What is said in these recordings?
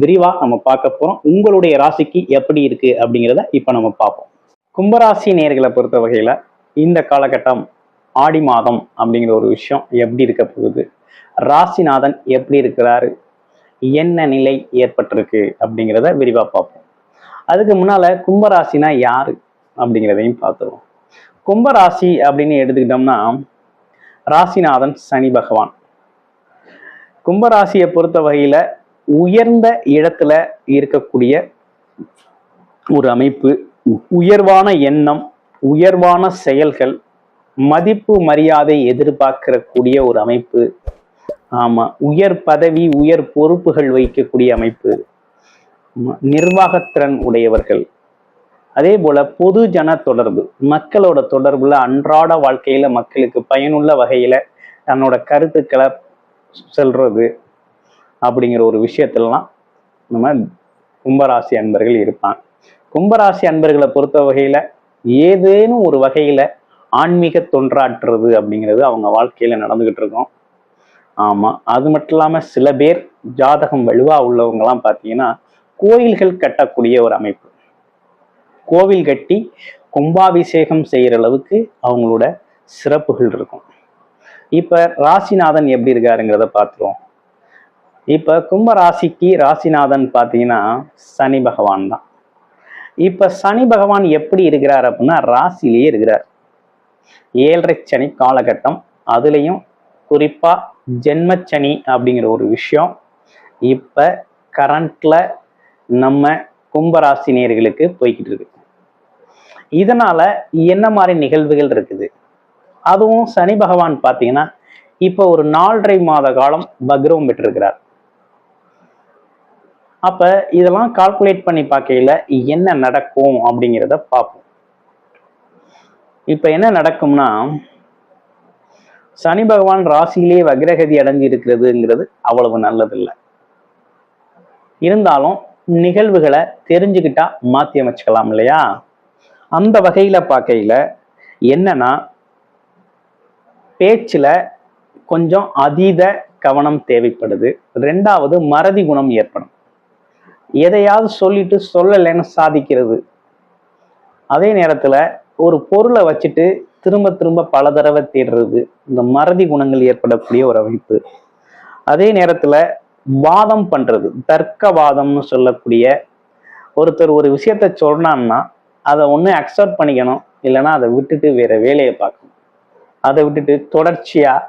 விரிவா நம்ம பார்க்க போகிறோம் உங்களுடைய ராசிக்கு எப்படி இருக்கு அப்படிங்கிறத இப்ப நம்ம பார்ப்போம். கும்பராசி நேர்களை பொறுத்த வகையில இந்த காலகட்டம் ஆடி மாதம் அப்படிங்கிற ஒரு விஷயம் எப்படி இருக்க போகுது? ராசிநாதன் எப்படி இருக்கிறாரு? என்ன நிலை ஏற்பட்டிருக்கு அப்படிங்கிறத விரிவா பார்ப்போம். அதுக்கு முன்னால கும்பராசினா யார் அப்படிங்கிறதையும் பார்த்துருவோம். கும்பராசி அப்படின்னு எடுத்துக்கிட்டோம்னா ராசிநாதன் சனி பகவான். கும்பராசியை பொறுத்த வகையில உயர்ந்த இடத்துல இருக்கக்கூடிய ஒரு அமைப்பு உயர்வான எண்ணம் உயர்வான செயல்கள் மதிப்பு மரியாதை எதிர்பார்க்கக்கூடிய ஒரு அமைப்பு. ஆமா உயர் பதவி உயர் பொறுப்புகள் வைக்கக்கூடிய அமைப்பு. நிர்வாகத்திறன் உடையவர்கள். அதே போல பொது ஜன தொடர்பு மக்களோட தொடர்புல அன்றாட வாழ்க்கையில மக்களுக்கு பயனுள்ள வகையில தன்னோட கருத்துக்களை சொல்றது அப்படிங்கிற ஒரு விஷயத்திலலாம் நம்ம கும்பராசி அன்பர்கள் இருப்பாங்க. கும்பராசி அன்பர்களை பொறுத்த வகையில் ஏதேனும் ஒரு வகையில் ஆன்மீக தொன்றாற்றுறது அப்படிங்கிறது அவங்க வாழ்க்கையில் நடந்துக்கிட்டு இருக்கோம். ஆமாம் அது மட்டும் இல்லாமல் சில பேர் ஜாதகம் வலுவாக உள்ளவங்கலாம் பார்த்தீங்கன்னா கோயில்கள் கட்டக்கூடிய ஒரு அமைப்பு. கோவில் கட்டி கும்பாபிஷேகம் செய்கிற அளவுக்கு அவங்களோட சிறப்புகள் இருக்கும். இப்போ ராசிநாதன் எப்படி இருக்காருங்கிறத பார்த்துருவோம் இப்ப கும்ப ராசிக்கு ராசிநாதன் பார்த்தீங்கன்னா சனி பகவான் தான். இப்ப சனி பகவான் எப்படி இருக்கிறார் அப்படின்னா ராசிலேயே இருக்கிறார். ஏழரை சனி காலகட்டம் அதுலயும் குறிப்பா ஜென்மச்சனி அப்படிங்கிற ஒரு விஷயம். இப்ப கரண்ட்ல நம்ம கும்பராசி நேர்களுக்கு போய்கிட்டு இருக்கு. இதனால என்ன மாதிரி நிகழ்வுகள் இருக்குது? அதுவும் சனி பகவான் பார்த்தீங்கன்னா இப்போ ஒரு நாலரை மாத காலம் பக்ரவம் பெற்றிருக்கிறார். அப்ப இதெல்லாம் கால்குலேட் பண்ணி பார்க்கையில என்ன நடக்கும் அப்படிங்கிறத பார்ப்போம். இப்ப என்ன நடக்கும்னா சனி பகவான் ராசியிலே வக்ரகதி அடைஞ்சு இருக்கிறதுங்கிறது அவ்வளவு நல்லதில்லை. இருந்தாலும் நிகழ்வுகளை தெரிஞ்சுக்கிட்டா மாத்தி அமைச்சுக்கலாம் இல்லையா? அந்த வகையில பார்க்கையில என்னன்னா பேச்சுல கொஞ்சம் அதீத கவனம் தேவைப்படுது. ரெண்டாவது மறதி குணம் ஏற்படும். எதையாவது சொல்லிட்டு சொல்லலைன்னு சாதிக்கிறது. அதே நேரத்தில் ஒரு பொருளை வச்சுட்டு திரும்ப திரும்ப பல தடவை தேடுறது இந்த மறதி குணங்கள் ஏற்படக்கூடிய ஒரு அமைப்பு. அதே நேரத்தில் வாதம் பண்ணுறது தர்க்கவாதம்னு சொல்லக்கூடிய ஒருத்தர் ஒரு விஷயத்த சொன்னான்னா அதை ஒன்று அக்செப்ட் பண்ணிக்கணும் இல்லைன்னா அதை விட்டுட்டு வேற வேலையை பார்க்கணும். அதை விட்டுட்டு தொடர்ச்சியாக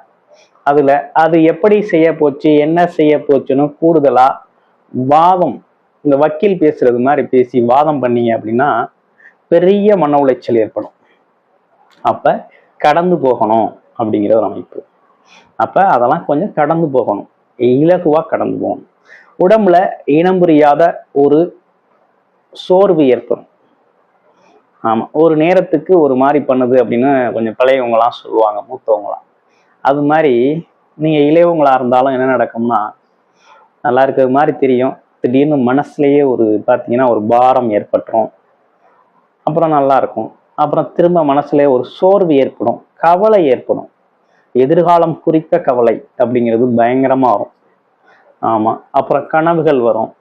அதில் அது எப்படி செய்ய போச்சு என்ன செய்ய போச்சுன்னு கூடுதலாக வாதம் இந்த வக்கீல் பேசுறது மாதிரி பேசி வாதம் பண்ணீங்க அப்படின்னா பெரிய மன உளைச்சல் ஏற்படும். அப்ப கடந்து போகணும் அப்படிங்கிற ஒரு அமைப்பு. அப்ப அதெல்லாம் கொஞ்சம் கடந்து போகணும். இலகுவா கடந்து போகணும். உடம்புல இனம் புரியாத ஒரு சோர்வு ஏற்படும். ஆமா ஒரு நேரத்துக்கு ஒரு மாதிரி பண்ணுது அப்படின்னு கொஞ்சம் பழையவங்களாம் சொல்லுவாங்க மூத்தவங்களாம் அது மாதிரி நீங்க இளையவங்களா இருந்தாலும் என்ன நடக்கும்னா நல்லா இருக்கிற மாதிரி தெரியும். திடீர்னு மனசுலேயே ஒரு பார்த்தீங்கன்னா ஒரு பாரம் ஏற்பட்டுரும். அப்புறம் நல்லா இருக்கும் அப்புறம் திரும்ப மனசுல ஒரு சோர்வு ஏற்படும். கவலை ஏற்படும். எதிர்காலம் குறித்த கவலை அப்படிங்கிறது பயங்கரமாக வரும். ஆமாம் அப்புறம் கனவுகள் வரும்.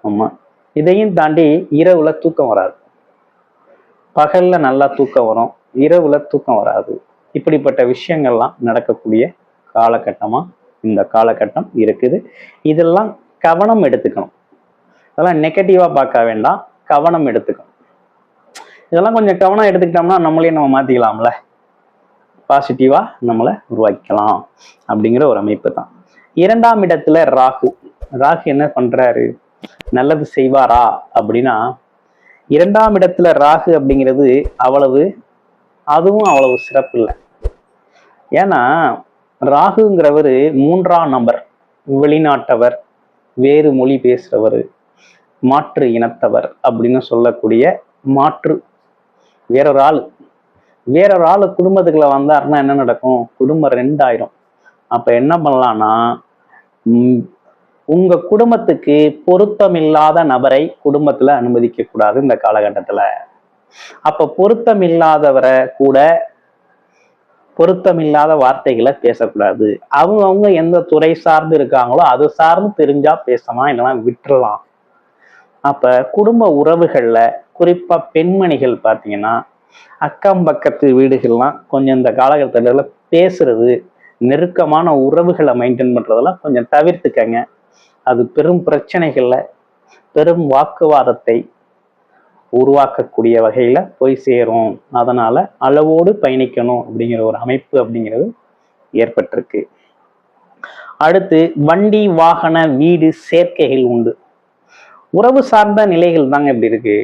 ஆமாம் இதையும் தாண்டி இரவுல தூக்கம் வராது. பகல்ல நல்லா தூக்கம் வரும். இரவுல தூக்கம் வராது. இப்படிப்பட்ட விஷயங்கள்லாம் நடக்கக்கூடிய காலகட்டமாக இந்த காலகட்டம் இருக்குது. இதெல்லாம் கவனம் எடுத்துக்கணும். அதெல்லாம் நெகட்டிவாக பார்க்க வேண்டாம். கவனம் எடுத்துக்கணும். இதெல்லாம் கொஞ்சம் கவனம் எடுத்துக்கிட்டோம்னா நம்மளே நம்ம மாத்திக்கலாம்ல. பாசிட்டிவாக நம்மளை உருவாக்கிக்கலாம் அப்படிங்கிற ஒரு அமைப்பு தான். இரண்டாம் இடத்துல ராகு. ராகு என்ன பண்றாரு? நல்லது செய்வாரா அப்படின்னா இரண்டாம் இடத்துல ராகு அப்படிங்கிறது அவ்வளவு அதுவும் அவ்வளவு சிறப்பு இல்லை. ஏன்னா ராகுங்கிறவர் மூன்றாம் நபர் வெளிநாட்டவர் வேறு மொழி பேசுறவர் மாற்று இனத்தவர் அப்படின்னு சொல்லக்கூடிய மாற்று. வேறொரு ஆள் வேறொரு ஆள் குடும்பத்துக்குள்ள வந்தாருன்னா என்ன நடக்கும்? குடும்பம் ரெண்டாயிரம். அப்ப என்ன பண்ணலாம்னா உங்க குடும்பத்துக்கு பொருத்தமில்லாத நபரை குடும்பத்துல அனுமதிக்க கூடாது இந்த காலகட்டத்துல. அப்ப பொருத்தமில்லாதவரை கூட பொருத்தமில்லாத வார்த்தைகளை பேசக்கூடாது. அவங்க அவங்க எந்த துறை சார்ந்து இருக்காங்களோ அது சார்ந்து தெரிஞ்சா பேசலாம் இல்லைன்னா விட்டுறலாம். அப்ப குடும்ப உறவுகள்ல குறிப்பா பெண்மணிகள் பார்த்தீங்கன்னா அக்கம் பக்கத்து வீடுகள்லாம் கொஞ்சம் இந்த காலகட்டத்தில் பேசுறது நெருக்கமான உறவுகளை மெயின்டைன் பண்றதெல்லாம் கொஞ்சம் தவிர்த்துக்கங்க. அது பெரும் பிரச்சனைகள்ல பெரும் வாக்குவாதத்தை உருவாக்கக்கூடிய வகையில் போய் சேரும். அதனால் அளவோடு பயணிக்கணும் அப்படிங்கிற ஒரு அமைப்பு அப்படிங்கிறது ஏற்பட்டிருக்கு. அடுத்து வண்டி வாகன வீடு சேர்க்கைகள் உண்டு. உறவு சார்ந்த நிலைகள் தாங்க இப்படி இருக்கு.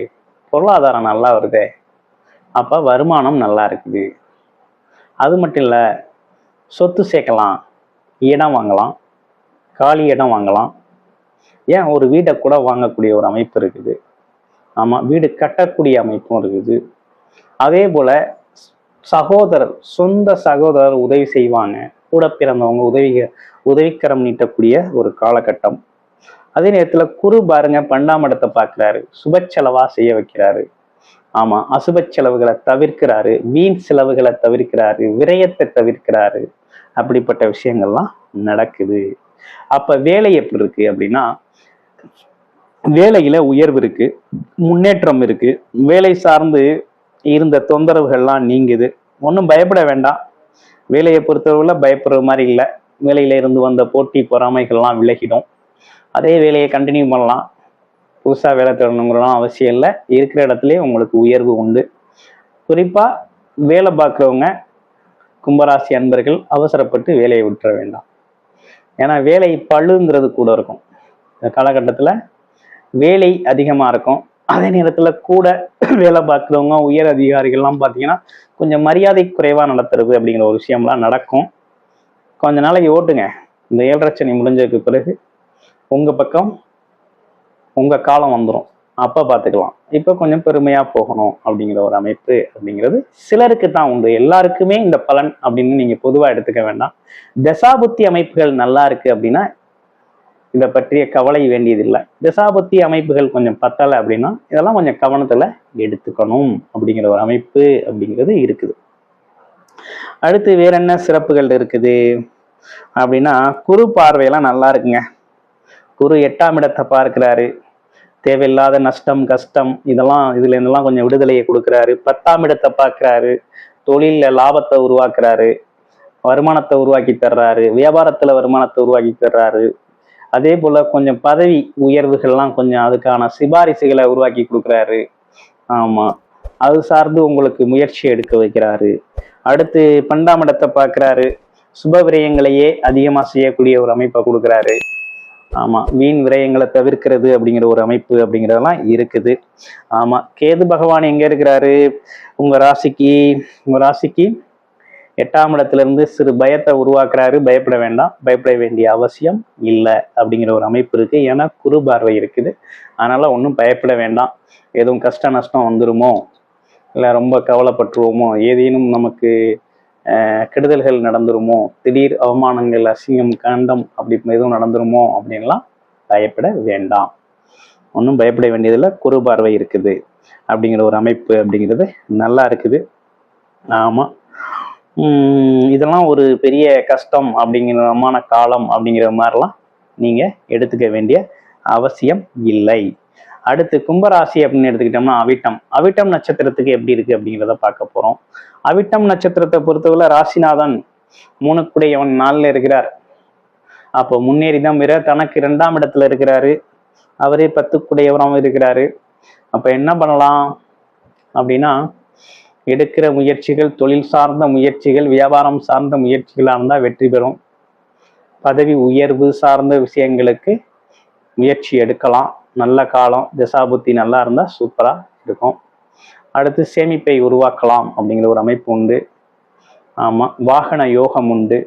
பொருளாதாரம் நல்லா வருதே. அப்போ வருமானம் நல்லா இருக்குது. அது மட்டும் இல்லை சொத்து சேர்க்கலாம் இடம் வாங்கலாம் காலி இடம் வாங்கலாம். ஏன் ஒரு வீட்டை கூட வாங்கக்கூடிய ஒரு அமைப்பு இருக்குது. ஆமா வீடு கட்டக்கூடிய அமைப்பும் இருக்குது. அதே போல சகோதரர் சொந்த சகோதரர் உதவி செய்வாங்க. கூட பிறந்தவங்க உதவி உதவிக்கரம் நீட்டக்கூடிய ஒரு காலகட்டம். அதே நேரத்துல குரு பாருங்க பன்னெண்டாம் இடத்தை பார்க்கிறாரு. சுப செலவா செய்ய வைக்கிறாரு. ஆமா அசுப செலவுகளை தவிர்க்கிறாரு. வீண் செலவுகளை தவிர்க்கிறாரு. விரயத்தை தவிர்க்கிறாரு. அப்படிப்பட்ட விஷயங்கள்லாம் நடக்குது. அப்ப வேலை எப்படி இருக்கு அப்படின்னா வேலையில உயர்வு இருக்கு முன்னேற்றம் இருக்கு வேலை சார்ந்து இருந்த தொந்தரவுகள்லாம் நீங்குது. ஒன்றும் பயப்பட வேண்டாம். வேலையை பொறுத்தளவுல பயப்படுற மாதிரி இல்லை. வேலையில இருந்து வந்த போட்டி பொறாமைகள்லாம் விலகிடும். அதே வேலையை கண்டினியூ பண்ணலாம். புதுசாக வேலை தேடணுங்கிறலாம் அவசியம் இல்லை. இருக்கிற இடத்துலயே உங்களுக்கு உயர்வு உண்டு. குறிப்பாக வேலை பார்க்குறவங்க கும்பராசி அன்பர்கள் அவசரப்பட்டு வேலையை விட்டுற வேண்டாம். ஏன்னா வேலை பழுங்கிறது கூட இருக்கும். இந்த காலகட்டத்தில் வேலை அதிகமாக இருக்கும். அதே நேரத்தில் கூட வேலை பார்க்குறவங்க உயர் அதிகாரிகள்லாம் பார்த்தீங்கன்னா கொஞ்சம் மரியாதை குறைவாக நடத்துறது அப்படிங்கிற ஒரு விஷயம்லாம் நடக்கும். கொஞ்ச நாளைக்கு ஓட்டுங்க. இந்த ஏழரை சனி முடிஞ்சதுக்கு பிறகு உங்கள் பக்கம் உங்கள் காலம் வந்துடும் அப்போ பார்த்துக்கலாம். இப்போ கொஞ்சம் பெருமையாக போகணும் அப்படிங்கிற ஒரு அமைப்பு அப்படிங்கிறது சிலருக்கு தான் உண்டு. எல்லாருக்குமே இந்த பலன் அப்படின்னு நீங்கள் பொதுவாக எடுத்துக்க வேண்டாம். தசாபுத்தி அமைப்புகள் நல்லா இருக்குது அப்படின்னா இதை பற்றிய கவலை வேண்டியதில்லை. தசாபுத்தி அமைப்புகள் கொஞ்சம் பத்தலை அப்படின்னா இதெல்லாம் கொஞ்சம் கவனத்தில் எடுத்துக்கணும் அப்படிங்கிற ஒரு அமைப்பு அப்படிங்கிறது இருக்குது. அடுத்து வேற என்ன சிறப்புகள் இருக்குது? அப்படின்னா குரு பார்வையெல்லாம் நல்லா இருக்குங்க. குரு எட்டாம் இடத்தை பார்க்கிறாரு. தேவையில்லாத நஷ்டம் கஷ்டம் இதெல்லாம் இதுல இருந்தெல்லாம் கொஞ்சம் விடுதலையை கொடுக்குறாரு. பத்தாம் இடத்தை பார்க்குறாரு. தொழிலில் லாபத்தை உருவாக்குறாரு. வருமானத்தை உருவாக்கி தர்றாரு. வியாபாரத்துல வருமானத்தை உருவாக்கி தர்றாரு. அதே போல கொஞ்சம் பதவி உயர்வுகள்லாம் கொஞ்சம் அதுக்கான சிபாரிசுகளை உருவாக்கி கொடுக்குறாரு. ஆமாம் அது சார்ந்து உங்களுக்கு முயற்சி எடுக்க வைக்கிறாரு. அடுத்து பண்டாம் இடத்தை பார்க்குறாரு. சுப விரயங்களையே அதிகமாக செய்யக்கூடிய ஒரு அமைப்பை கொடுக்குறாரு. ஆமாம் வீண் விரயங்களை தவிர்க்கிறது அப்படிங்கிற ஒரு அமைப்பு அப்படிங்கிறதெல்லாம் இருக்குது. ஆமாம் கேது பகவான் எங்கே இருக்கிறாரு? உங்கள் ராசிக்கு உங்கள் ராசிக்கு எட்டாம் இடத்திலிருந்து சிறு பயத்தை உருவாக்குறாரு. பயப்பட வேண்டாம். பயப்பட வேண்டிய அவசியம் இல்லை அப்படிங்கிற ஒரு அமைப்பு இருக்கு. ஏன்னா குறு பார்வை இருக்குது. அதனால ஒன்றும் பயப்பட வேண்டாம். எதுவும் கஷ்ட நஷ்டம் வந்துருமோ இல்லை ரொம்ப கவலைப்பட்டுருவோமோ ஏதேனும் நமக்கு கெடுதல்கள் நடந்துருமோ திடீர் அவமானங்கள் அசிங்கம் கண்டம் அப்படி எதுவும் நடந்துருமோ அப்படின்லாம் பயப்பட வேண்டாம். ஒன்றும் பயப்பட வேண்டியதில்லை. குறு பார்வை இருக்குது அப்படிங்கிற ஒரு அமைப்பு அப்படிங்கிறது நல்லா இருக்குது. ஆமாம் இதெல்லாம் ஒரு பெரிய கஷ்டம் அப்படிங்கிறமான காலம் அப்படிங்கிற மாதிரிலாம் நீங்கள் எடுத்துக்க வேண்டிய அவசியம் இல்லை. அடுத்து கும்பராசி அப்படின்னு எடுத்துக்கிட்டோம்னா அவிட்டம். அவிட்டம் நட்சத்திரத்துக்கு எப்படி இருக்கு அப்படிங்கிறத பார்க்க போறோம். அவிட்டம் நட்சத்திரத்தை பொறுத்தவரை ராசிநாதன் மூணுக்குடையவன் நாளில் இருக்கிறார். அப்போ முன்னேறி தான் மிர தனக்கு இரண்டாம் இடத்துல இருக்கிறாரு. அவரே பத்துக்குடையவராகவும் இருக்கிறாரு. அப்போ என்ன பண்ணலாம் அப்படின்னா எடுக்கிற முயற்சிகள் தொழில் சார்ந்த முயற்சிகள் வியாபாரம் சார்ந்த முயற்சிகளாக இருந்தால் வெற்றி பெறும். பதவி உயர்வு சார்ந்த விஷயங்களுக்கு முயற்சி எடுக்கலாம். நல்ல காலம் திசாபுத்தி நல்லா இருந்தால் சூப்பராக இருக்கும். அடுத்து சேமிப்பை உருவாக்கலாம் அப்படிங்கிற ஒரு அமைப்பு உண்டு. ஆமாம் வாகன யோகம் உண்டு.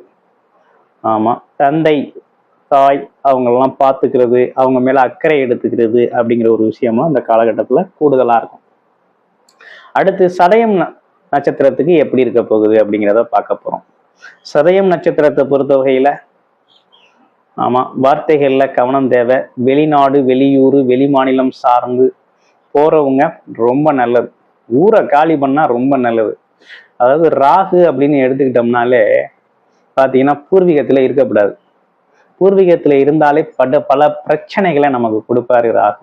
ஆமாம் தந்தை தாய் அவங்களெல்லாம் பார்த்துக்கிறது அவங்க மேலே அக்கறை எடுத்துக்கிறது அப்படிங்கிற ஒரு விஷயமும் அந்த காலகட்டத்தில் கூடுதலாக இருக்கும். அடுத்து சதயம் ந- நட்சத்திரத்துக்கு எப்படி இருக்க போகுது அப்படிங்கிறத பார்க்க போகிறோம் சதயம் நட்சத்திரத்தை பொறுத்த வகையில் ஆமாம் வார்த்தைகளில் கவனம் தேவை. வெளிநாடு வெளியூர் வெளி மாநிலம் சார்ந்து போகிறவங்க ரொம்ப நல்லது. ஊரை காலி பண்ணால் ரொம்ப நல்லது. அதாவது ராகு அப்படின்னு எடுத்துக்கிட்டோம்னாலே பார்த்தீங்கன்னா பூர்வீகத்தில் இருக்கக்கூடாது. பூர்வீகத்தில் இருந்தாலே பட பல பிரச்சனைகளை நமக்கு கொடுப்பாரு ராகு.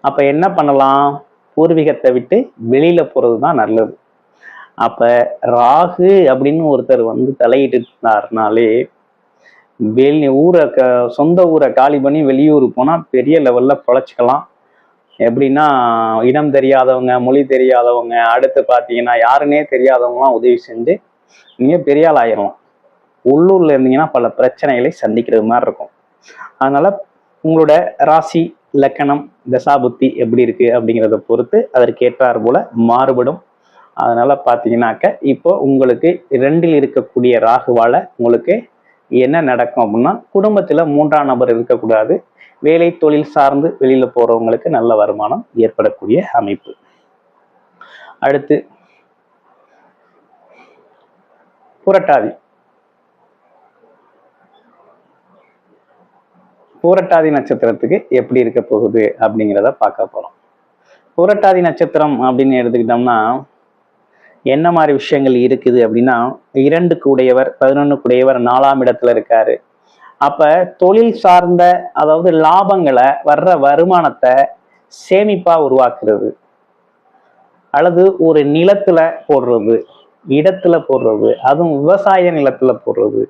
அப்போ என்ன பண்ணலாம்? பூர்வீகத்தை விட்டு வெளியில் போகிறது தான் நல்லது. அப்போ ராகு அப்படின்னு ஒருத்தர் வந்து தலையிட்டுனாலே வெளி ஊரை க சொந்த ஊரை காலி பண்ணி வெளியூர் போனால் பெரிய லெவலில் பொழைச்சிக்கலாம். எப்படின்னா இடம் தெரியாதவங்க மொழி தெரியாதவங்க அடுத்து பார்த்தீங்கன்னா யாருன்னே தெரியாதவங்களாம் உதவி செஞ்சு நீங்கள் பெரிய ஆள் ஆயிரலாம். இருந்தீங்கன்னா பல பிரச்சனைகளை சந்திக்கிறது மாதிரி இருக்கும். அதனால உங்களோட ராசி லக்கணம் தசாபுத்தி எப்படி இருக்கு அப்படிங்கிறத பொறுத்து அதற்கு ஏற்றார் போல மாறுபடும். அதனால பார்த்தீங்கன்னாக்க இப்போ உங்களுக்கு ரெண்டில் இருக்கக்கூடிய ராகுவால உங்களுக்கு என்ன நடக்கும் அப்படின்னா குடும்பத்தில் மூன்றாம் நபர் இருக்கக்கூடாது. வேலை தொழில் சார்ந்து வெளியில் போறவங்களுக்கு நல்ல வருமானம் ஏற்படக்கூடிய அமைப்பு. அடுத்து புரட்டாதி. பூரட்டாதி நட்சத்திரத்துக்கு எப்படி இருக்க போகுது அப்படிங்கிறத பார்க்க போகிறோம் பூரட்டாதி நட்சத்திரம் அப்படின்னு எடுத்துக்கிட்டோம்னா என்ன மாதிரி விஷயங்கள் இருக்குது அப்படின்னா இரண்டுக்கு உடையவர் பதினொன்னுக்கு உடையவர் நாலாம் இடத்துல இருக்காரு. அப்போ தொழில் சார்ந்த அதாவது லாபங்களை வர்ற வருமானத்தை சேமிப்பாக உருவாக்குறது. அல்லது ஒரு நிலத்துல போடுறது இடத்துல போடுறது அதுவும் விவசாய நிலத்துல போடுறது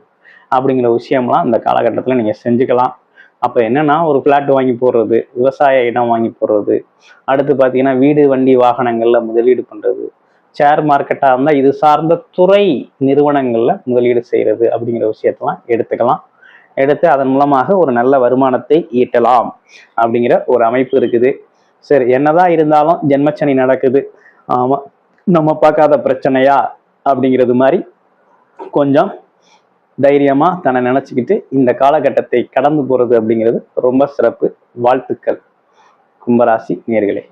அப்படிங்கிற விஷயம்லாம் இந்த காலகட்டத்தில் நீங்கள் செஞ்சுக்கலாம். அப்போ என்னன்னா ஒரு பிளாட் வாங்கி போடுறது விவசாய இடம் வாங்கி போடுறது. அடுத்து பார்த்தீங்கன்னா வீடு வண்டி வாகனங்களில் முதலீடு பண்ணுறது ஷேர் மார்க்கெட்டாக இருந்தால் இது சார்ந்த துறை நிறுவனங்களில் முதலீடு செய்கிறது அப்படிங்கிற விஷயத்தெல்லாம் எடுத்துக்கலாம். எடுத்து அதன் மூலமாக ஒரு நல்ல வருமானத்தை ஈட்டலாம் அப்படிங்கிற ஒரு அமைப்பு இருக்குது. சரி என்னதான் இருந்தாலும் ஜென்மச்சனி நடக்குது. ஆமாம் நம்ம பார்க்காத பிரச்சனையா அப்படிங்கிறது மாதிரி கொஞ்சம் தைரியமாக தன்னை நினச்சிக்கிட்டு இந்த காலகட்டத்தை கடந்து போகிறது அப்படிங்கிறது ரொம்ப சிறப்பு. வாழ்த்துக்கள். கும்பராசி நேர்களே.